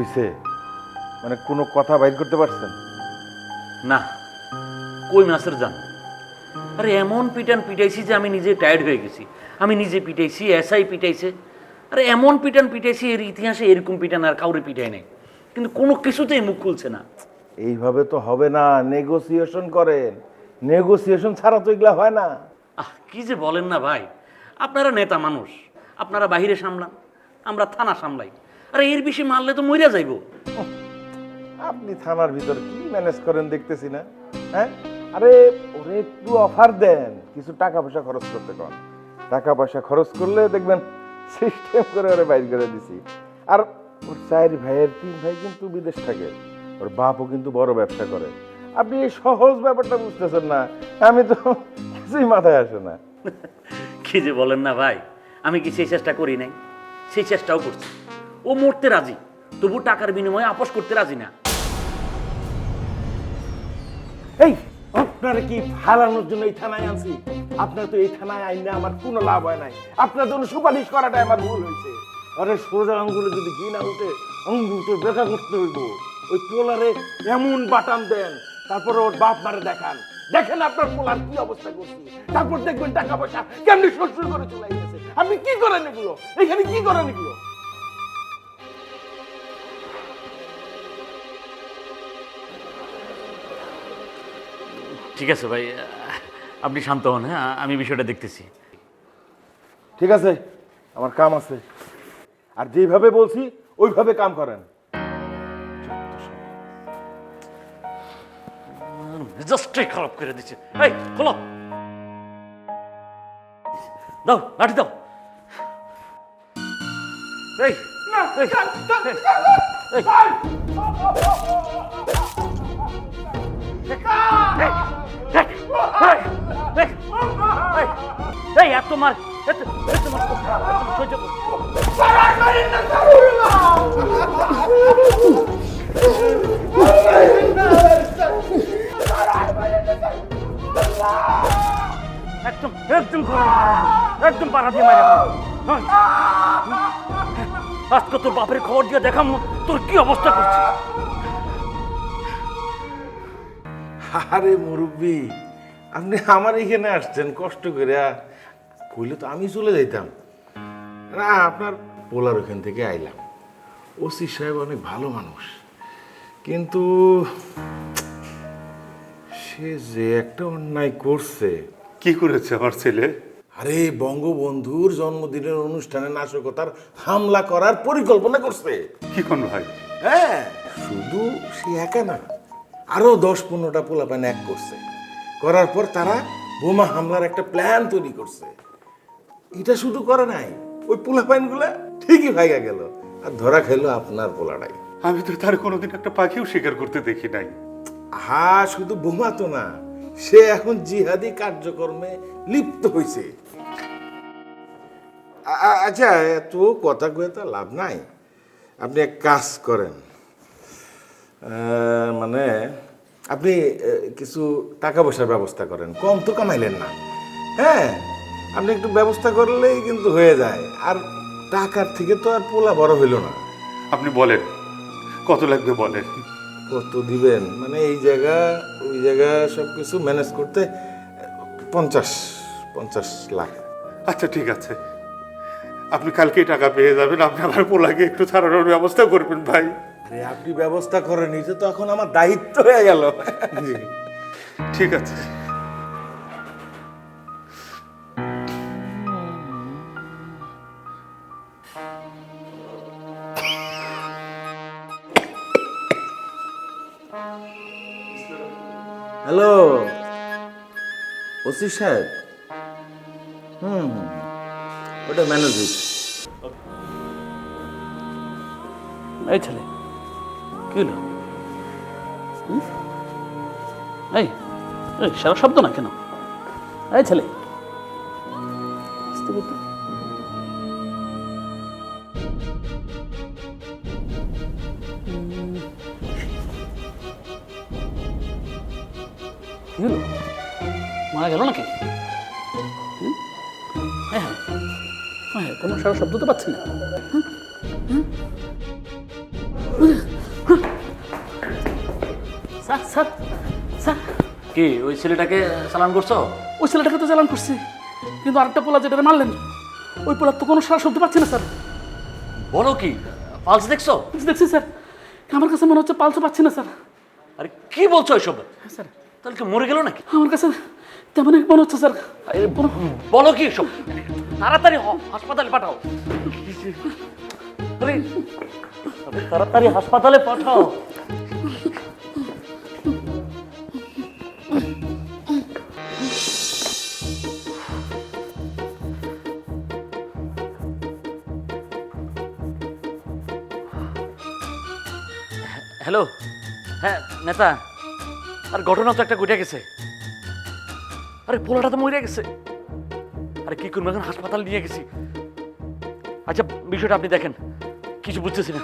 হইছে? মানে কোনো কথা বাইর করতে পারছেন? না কই মাছের জান আরে এমন পিটান পিটাইছি যে আমি নিজে টায়ার্ড হয়ে গেছি। আমি নিজে পিটাইছি এসআই পিটাইছে। আরে এমন পিটান পিটাইছি এর ইতিহাসে এরকম পিটান আর কাউরে পিটাই নাই। কিন্তু কোনো কিছুতেই মুখ খুলছে না। এইভাবে তো হবে না নেগোসিয়েশন করেন। নেগোসিয়েশন ছাড়া তো এগুলা হয় না। আহ কি যে বলেন না ভাই। আপনারা নেতা মানুষ আপনারা বাহিরে সামলান আমরা থানা সামলাই। আরে এর বেশি মারলে তো মইরা যাইবো। আপনি থানার ভিতর কি ম্যানেজ করেন দেখতেছি না হ্যাঁ? আরে ওরে একটু অফার দেন কিছু টাকা পয়সা খরচ করতে কন। টাকা পয়সা খরচ করলে দেখবেন সিস্টেম করে ওরে বাইর করে দিছি। আর ওর চার ভাইয়ের তিন ভাই কিন্তু বিদেশ থাকে ওর বাপও কিন্তু বড় ব্যবসা করে। আপনি এই সহজ ব্যাপারটা বুঝতেছেন না আমি তো কিছুই মাথায় আসে না। কি যে বলেন না ভাই আমি কি সেই চেষ্টা করি নাই? সেই চেষ্টাও করছি। ও মরতে রাজি, তবু টাকার বিনিময়ে আপোষ করতে রাজি না। এই, আপনারা কি জন্য এই থানায় আনছি? আপনার তো এই থানায় আইনে আমার কোনো লাভ হয় নাই। আপনার জন্য সুপারিশ আমার ভুল হয়েছে। আরে সোজা আঙ্গুলে যদি না উঠে আঙ্গুল তো দেখা করতে হইব। ওই পোলারে এমন বাটাম দেন, তারপর ওর বাপ মারে দেখান। দেখেন আপনার পোলার কি অবস্থা করছি। তারপর দেখবেন টাকা পয়সা কেমনি শ্বশুর করে চলে গেছে। আপনি কি করেন এগুলো? এখানে কি করেন এগুলো? ঠিক আছে ভাই আপনি শান্ত হন হ্যাঁ আমি বিষয়টা দেখতেছি। ঠিক আছে আমার কাম আছে। আর যেভাবে বলছি ওইভাবে কাম করেন। মেজাজটাই খারাপ করে দিচ্ছে। এই খোলো। দাও লাঠি দাও। এই। এই, একদম একদম একদম পাড়া দিয়ে মারা আজকে তোর বাপের খবর দিয়ে দেখাম তোর কি অবস্থা করছে আরে মুরব্বী আপনি আমার এখানে আসছেন কষ্ট করে কইলে তো আমি চলে যাইতাম। না আপনার পোলার ওখান থেকে আইলাম। ওসি সাহেব অনেক ভালো মানুষ। কিন্তু সে যে একটা অন্যায় করছে। কি করেছে আমার ছেলে? আরে বঙ্গবন্ধুর জন্মদিনের অনুষ্ঠানে নাশকতার হামলা করার পরিকল্পনা করছে। কি কোন ভাই? হ্যাঁ শুধু সে একা না আরও দশ পনেরোটা পোলাপান এক করছে। করার পর তারা বোমা হামলার একটা প্ল্যান তৈরি করছে। এটা শুধু করে নাই ওই পোলাপাইনগুলা ঠিকই ভাইগা গেল। আর ধরা খাইলো আপনার পোলাটাই আমি তো তার কোনোদিন একটা পাখিও শিকার করতে দেখি নাই। হা শুধু বোমা তো না সে এখন জিহাদি কার্যক্রমে লিপ্ত হয়েছে আচ্ছা এত কথা কয়ে তো লাভ নাই। আপনি এক কাজ করেন। আহ, মানে আপনি কিছু টাকা পয়সার ব্যবস্থা করেন। কম তো কামাইলেন না। হ্যাঁ আপনি একটু ব্যবস্থা করলেই কিন্তু হয়ে যায়। আর টাকার থেকে তো আর পোলা বড় হইল না। আপনি বলেন কত লাগবে বলেন? কত দিবেন? মানে এই জায়গা ওই জায়গা সব কিছু ম্যানেজ করতে পঞ্চাশ পঞ্চাশ লাখ। আচ্ছা ঠিক আছে। আপনি কালকেই টাকা পেয়ে যাবেন। আপনি আমার পোলাকে একটু ছাড়ানোর ব্যবস্থা করবেন ভাই। আরে আপনি ব্যবস্থা করেন এটা তো এখন আমার দায়িত্ব হয়ে গেল। ঠিক আছে। হ্যালো ওসি সাহেব। হুম হুম। ওটা ম্যানেজ হয়েছে এই ছেলে কি হলো এই এই সারা শব্দ না কেন? এই ছেলে। মারা গেল নাকি? হ্যাঁ হ্যাঁ হ্যাঁ কোনো সারা শব্দ তো পাচ্ছি না। হুম? হুম? Sir sir sir. কি ওই ছেলেটাকে চালান করছ? ওই ছেলেটাকে তো চালান করছি কিন্তু আরেকটা পোলা যেটা মারলেন ওই পোলার তো কোনো সারা শুনতে পাচ্ছি না স্যার। বলো কি পালস দেখছ? দেখছি স্যার। আমার কাছে মনে হচ্ছে পালসে পাচ্ছি না স্যার। আরে কি বলছো এসব? হ্যাঁ স্যার। তাহলে কি মরে গেল নাকি? আমার কাছে তেমন এক মনে হচ্ছে স্যার। বলো কি এসব? তাড়াতাড়ি হাসপাতালে পাঠাও। তাড়াতাড়ি হাসপাতালে পাঠাও। হ্যালো হ্যাঁ নেতা। আর ঘটনা তো একটা ঘটে গেছে। আরে, পোলাটা তো মরে গেছে। আরে, কি করব? এখন হাসপাতাল নিয়ে গেছি। আচ্ছা বিষয়টা আপনি দেখেন। কিছু বুঝতেছি না।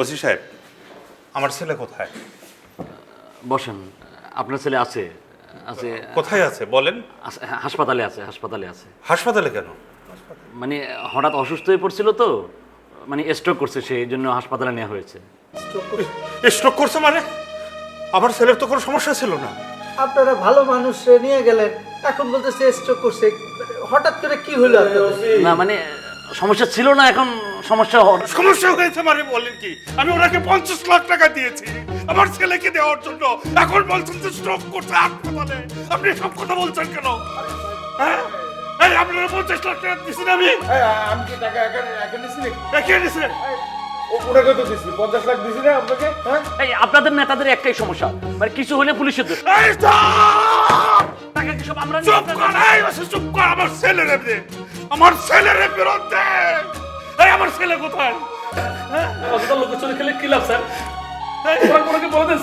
ওসি সাহেব আমার ছেলে কোথায়? বসেন আপনার ছেলে আছে আছে। কোথায় আছে বলেন। হাসপাতালে আছে হাসপাতালে আছে। হাসপাতালে কেন? মানে হঠাৎ অসুস্থ হয়ে পড়ছিল তো মানে স্ট্রোক করছে সেই জন্য হাসপাতালে নেওয়া হয়েছে। স্ট্রোক করছে? মানে? আমার ছেলের তো কোনো সমস্যা ছিল না। আপনারা ভালো মানুষ নিয়ে গেলেন এখন বলতেছে স্ট্রোক করছে। হঠাৎ করে কি হলো না মানে সমস্যা ছিল না এখন সমস্যা সমস্যা হয়েছে মানে বলেন কি? আমি ওনাকে পঞ্চাশ লাখ টাকা দিয়েছি। আমার ছেলেকে দেওয়ার জন্য। এখন বলছেন যে স্ট্রোক করছে হাসপাতালে। আপনি সব কথা বলছেন কেন? হ্যাঁ? এই আপনারা পঞ্চাশ লাখ টাকা দিয়েছেন আমি। আমি কি টাকা এখানে এখানে নিছি নাকি? কে দিয়েছেন তো দিছি? পঞ্চাশ লাখ দিছি না আপনাকে? হ্যাঁ? এই আপনাদের নেতাদের একটাই সমস্যা। মানে কিছু হলে পুলিশের দোষ। আমরা ছেলেরে ছেলেরে ছেলে কোথায়? অযথা লোকের চলে খেলে কি লাভ স্যার? ওরা কোনোকে বলে দেন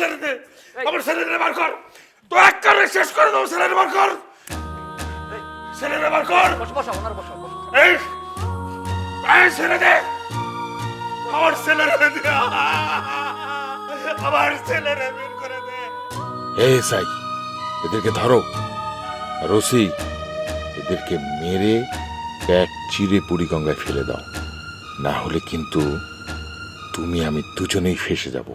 ছেলেরে আমার ছেলেরে বার কর। তো এক কারে শেষ করে দাও ছেলেরে বার কর। এই, ছেলেরে বার কর। বসো, বসো, ওনার বসো, বসো। এই এই ছেলে দে আমার ছেলেরে দে আমার ছেলেরে বের করে দে। এই সাই এদেরকে ধরো। রসি এদেরকে মেরে পেট চিরে বুড়িগঙ্গায় ফেলে দাও। না হলে কিন্তু তুমি আমি দুজনেই ফেসে যাব।